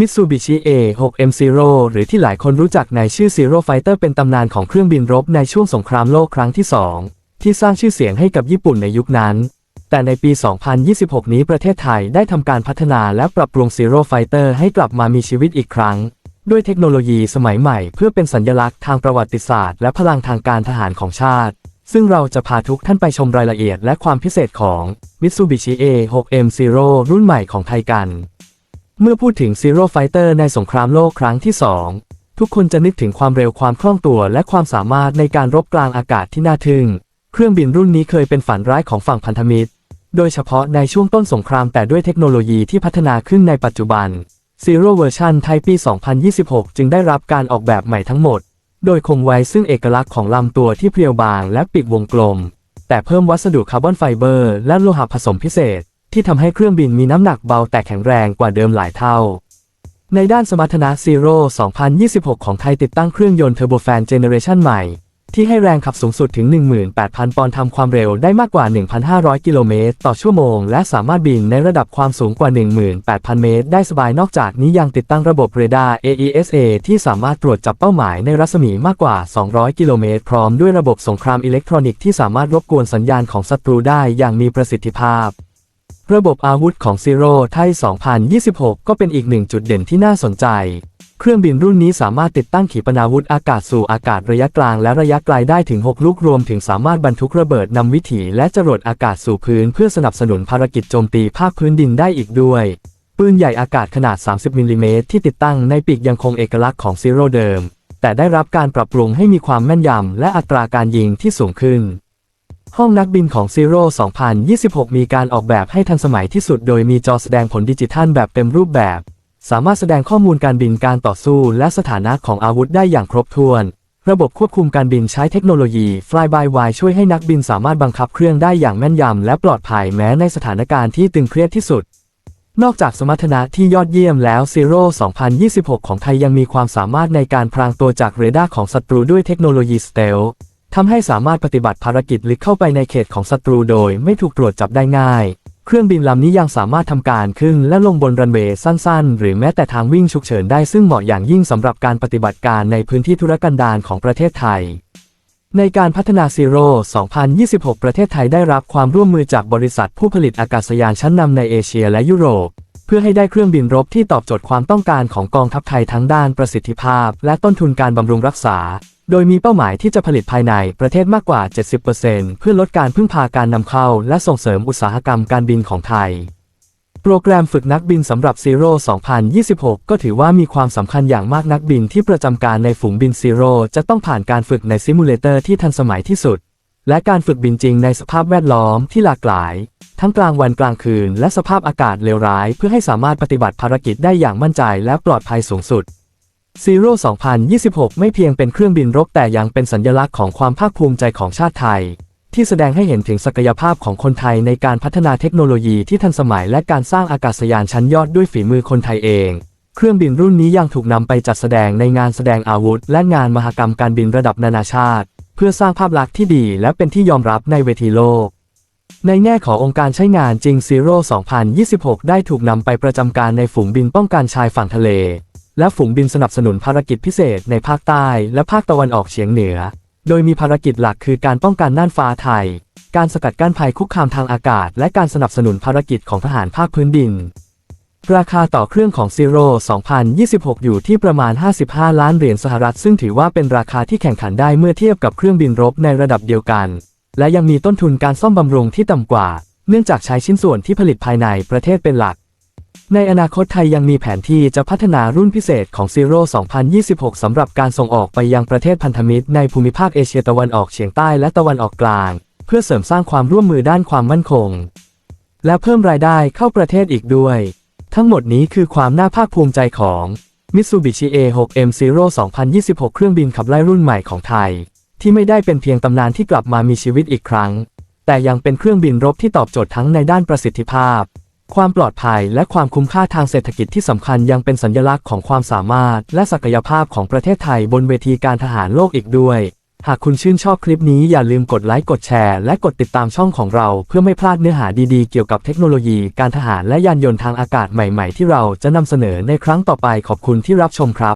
Mitsubishi A6M Zero หรือที่หลายคนรู้จักในชื่อ Zero Fighter เป็นตำนานของเครื่องบินรบในช่วงสงครามโลกครั้งที่ 2 ที่สร้างชื่อเสียงให้กับญี่ปุ่นในยุคนั้น แต่ในปี 2026 นี้ประเทศไทยได้ทำการพัฒนาและปรับปรุง Zero Fighter ให้กลับมามีชีวิตอีกครั้ง ด้วยเทคโนโลยีสมัยใหม่เพื่อเป็นสัญลักษณ์ทางประวัติศาสตร์และพลังทางการทหารของชาติ ซึ่งเราจะพาทุกท่านไปชมรายละเอียดและความพิเศษของ Mitsubishi A6M Zero รุ่นใหม่ของไทยกัน เมื่อพูดถึง Zero Fighter ในสงครามโลกครั้งที่ 2 ทุกคนจะนึกถึงความเร็วความคล่องตัว และความสามารถในการรบกลางอากาศที่น่าทึ่ง เครื่องบินรุ่นนี้เคยเป็นฝันร้ายของฝั่งพันธมิตร โดยเฉพาะในช่วงต้นสงครามแต่ด้วยเทคโนโลยีที่พัฒนาขึ้นในปัจจุบัน Zero Version ไทยปี 2026 จึงได้รับการออกแบบใหม่ทั้งหมด โดยคงไว้ซึ่งเอกลักษณ์ของลำตัวที่เพรียวบางและปีกวงกลม แต่เพิ่มวัสดุคาร์บอนไฟเบอร์ และโลหะผสมพิเศษ ที่ทำให้เครื่องบินมีน้ำหนักเบาแต่แข็งแรงกว่าเดิมหลายเท่า ในด้านสมรรถนะ Zero 2026 ของไทยติดตั้งเครื่องยนต์เทอร์โบแฟนเจเนเรชันใหม่ ที่ให้แรงขับสูงสุดถึง 18,000 ปอนด์ทำความเร็วได้มากกว่า 1,500 กิโลเมตรต่อชั่วโมง และสามารถบินในระดับความสูงกว่า 18,000 เมตร ได้สบายนอกจากนี้ยังติดตั้งระบบเรดาร์ AESA ที่สามารถตรวจจับเป้าหมายในรัศมีมากกว่า 200 กิโลเมตร พร้อมด้วยระบบสงครามอิเล็กทรอนิกส์ที่สามารถรบกวนสัญญาณของศัตรูได้อย่างมีประสิทธิภาพ ระบบอาวุธของ Zero ไทย2026 ก็เป็นอีกหนึ่งจุดเด่นที่น่าสนใจ เครื่องบินรุ่นนี้สามารถติดตั้งขีปนาวุธอากาศสู่อากาศระยะกลางและระยะไกลได้ถึง 6 ลูกรวมถึงสามารถบรรทุกระเบิดนำวิถีและจรวดอากาศสู่พื้นเพื่อสนับสนุนภารกิจโจมตีภาคพื้นดินได้อีกด้วย ปืนใหญ่อากาศขนาด 30มิลลิเมตรที่ติดตั้งในปีกยังคงเอกลักษณ์ของ Zero เดิม แต่ได้รับการปรับปรุงให้มีความแม่นยำและอัตราการยิงที่สูงขึ้น ห้องนักบินของ Zero 2026 มีการออกแบบให้ทันสมัยที่สุด โดยมีจอแสดงผลดิจิทัลแบบเต็มรูปแบบ สามารถแสดงข้อมูลการบินการต่อสู้ และสถานะของอาวุธได้อย่างครบถ้วน ระบบควบคุมการบินใช้เทคโนโลยี Fly by Wire ช่วยให้นักบินสามารถบังคับเครื่องได้อย่างแม่นยำและปลอดภัยแม้ในสถานการณ์ที่ตึงเครียดที่สุด นอกจากสมรรถนะที่ยอดเยี่ยมแล้ว Zero 2026 ของไทยยังมีความสามารถในการพรางตัวจากเรดาร์ของศัตรูด้วยเทคโนโลยีสเตล ทำให้สามารถปฏิบัติภารกิจลึกเข้าไปในเขตของศัตรูโดยไม่ถูกตรวจจับได้ง่าย เครื่องบินลำนี้ยังสามารถทำการขึ้นและลงบนรันเวย์สั้นๆ หรือแม้แต่ทางวิ่งฉุกเฉินได้ซึ่งเหมาะอย่างยิ่งสำหรับการปฏิบัติการในพื้นที่ธุรกันดารของประเทศไทย ในการพัฒนาซีโร่ 2026 ประเทศไทยได้รับความร่วมมือจากบริษัทผู้ผลิตอากาศยานชั้นนำในเอเชียและยุโรปเพื่อให้ได้เครื่องบินรบที่ตอบโจทย์ความต้องการของกองทัพไทยทั้งด้านประสิทธิภาพ และต้นทุนการบำรุงรักษา โดยมีเป้าหมายที่จะผลิตภายในประเทศมากกว่า 70%เพื่อลดการพึ่งพาการนำเข้า และส่งเสริมอุตสาหกรรมการบินของไทย โปรแกรมฝึกนักบินสำหรับ Zero 2026 ก็ถือว่ามีความสำคัญอย่างมากนักบินที่ประจำการในฝูงบิน Zero จะต้องผ่านการฝึกในซิมูเลเตอร์ที่ทันสมัยที่สุด และการฝึกบินจริงในสภาพแวดล้อมที่หลากหลาย ทั้งกลางวันกลางคืน และสภาพอากาศเลวร้าย เพื่อให้สามารถปฏิบัติภารกิจได้อย่างมั่นใจและปลอดภัยสูงสุด Zero 2026 ไม่เพียงเป็นเครื่องบินรบแต่ยังเป็นสัญลักษณ์ของความภาคภูมิใจของชาติไทย ที่แสดงให้เห็นถึงศักยภาพของคนไทยในการพัฒนาเทคโนโลยีที่ทันสมัยและการสร้างอากาศยานชั้นยอดด้วยฝีมือคนไทยเอง เครื่องบินรุ่นนี้ยังถูกนำไปจัดแสดงในงานแสดงอาวุธ และงานมหกรรมการบินระดับนานาชาติ เพื่อสร้างภาพลักษณ์ที่ดีและเป็นที่ยอมรับในเวทีโลกในแง่ขององค์การใช้งานจริง Zero 2026 ได้ถูกนำไปประจำการในฝูงบินป้องกันชายฝั่งทะเล และฝูงบินสนับสนุนภารกิจพิเศษในภาคใต้และภาคตะวันออกเฉียงเหนือ โดยมีภารกิจหลักคือการป้องกันน่านฟ้าไทย การสกัดกั้นภัยคุกคามทางอากาศ และการสนับสนุนภารกิจของทหารภาคพื้นดิน ราคาต่อเครื่องของ Zero 2026 อยู่ที่ประมาณ 55 ล้านเหรียญสหรัฐ ซึ่งถือว่าเป็นราคาที่แข่งขันได้เมื่อเทียบกับเครื่องบินรบในระดับเดียวกัน และยังมีต้นทุนการซ่อมบำรุงที่ต่ำกว่า เนื่องจากใช้ชิ้นส่วนที่ผลิตภายในประเทศเป็นหลัก ในอนาคตไทยยังมีแผนที่จะพัฒนารุ่นพิเศษของ Zero 2026 สำหรับการส่งออกไปยังประเทศพันธมิตรในภูมิภาคเอเชียตะวันออกเฉียงใต้และตะวันออกกลาง เพื่อเสริมสร้างความร่วมมือด้านความมั่นคง และเพิ่มรายได้เข้าประเทศอีกด้วย ทั้งหมดนี้คือความน่าภาคภูมิใจของ Mitsubishi A6M Zero 2026 เครื่องบินขับไล่รุ่นใหม่ของไทย ที่ไม่ได้เป็นเพียงตำนานที่กลับมามีชีวิตอีกครั้ง แต่ยังเป็นเครื่องบินรบที่ตอบโจทย์ทั้งในด้านประสิทธิภาพ ความปลอดภัยและความคุ้มค่าทางเศรษฐกิจที่สำคัญยังเป็นสัญลักษณ์ของความสามารถ และศักยภาพของประเทศไทยบนเวทีการทหารโลกอีกด้วย หากคุณชื่นชอบคลิปนี้อย่าลืมกดไลค์กดแชร์ และกดติดตามช่องของเรา เพื่อไม่พลาดเนื้อหาดีๆ เกี่ยวกับเทคโนโลยีการทหารและยานยนต์ทางอากาศใหม่ๆ ที่เราจะนำเสนอในครั้งต่อไปขอบคุณที่รับชมครับ